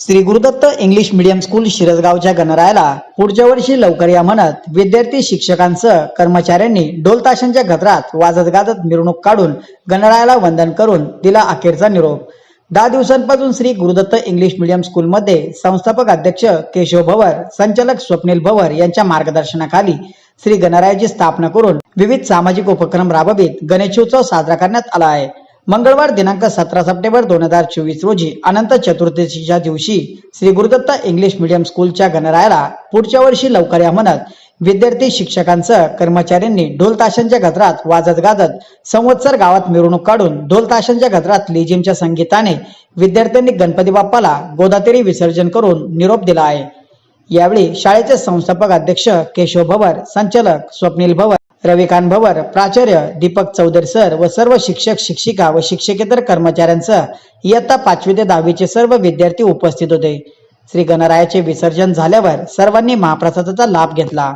Shri Gurudatta English medium school शिरसगावच्या गणरायाला पुढच्या वर्षी लवकर या म्हणत विद्यार्थी शिक्षकांसह कर्मचाऱ्यांनी ढोलताशांच्या गजरात वाजत गाजत मिरवणूक काढून गणरायाला वंदन करून दिला अखेरचा निरोप. दहा दिवसांपासून श्री गुरुदत्त इंग्लिश मीडियम स्कूलमध्ये संस्थापक अध्यक्ष केशव भवर संचालक स्वप्नील भवर यांच्या मार्गदर्शनाखाली श्री गणरायाची स्थापना करून विविध सामाजिक उपक्रम राबवित गणेशोत्सव साजरा करण्यात आला आहे. मंगळवार दिनांक सतरा सप्टेंबर दोन हजार चोवीस रोजी अनंत चतुर्दशीच्या दिवशी श्री गुरुदत्त इंग्लिश मीडियम स्कूलच्या गणरायाला पुढच्या वर्षी लवकर या म्हणत विद्यार्थी शिक्षकांसह कर्मचाऱ्यांनी ढोल ताशांच्या गजरात वाजत गाजत संवत्सर गावात मिरवणूक काढून ढोल ताशांच्या गजरात लेझिमच्या संगीताने विद्यार्थ्यांनी गणपती बाप्पाला गोदातेरी विसर्जन करून निरोप दिला आहे. यावेळी शाळेचे संस्थापक अध्यक्ष केशव भवर संचालक स्वप्नील भवर रविकांत भवर प्राचार्य दीपक चौधरी सर व सर्व शिक्षक शिक्षिका व शिक्षकेतर कर्मचाऱ्यांसह इयत्ता पाचवी ते दहावीचे सर्व विद्यार्थी उपस्थित होते. श्री गणरायाचे विसर्जन झाल्यावर सर्वांनी महाप्रसादाचा लाभ घेतला.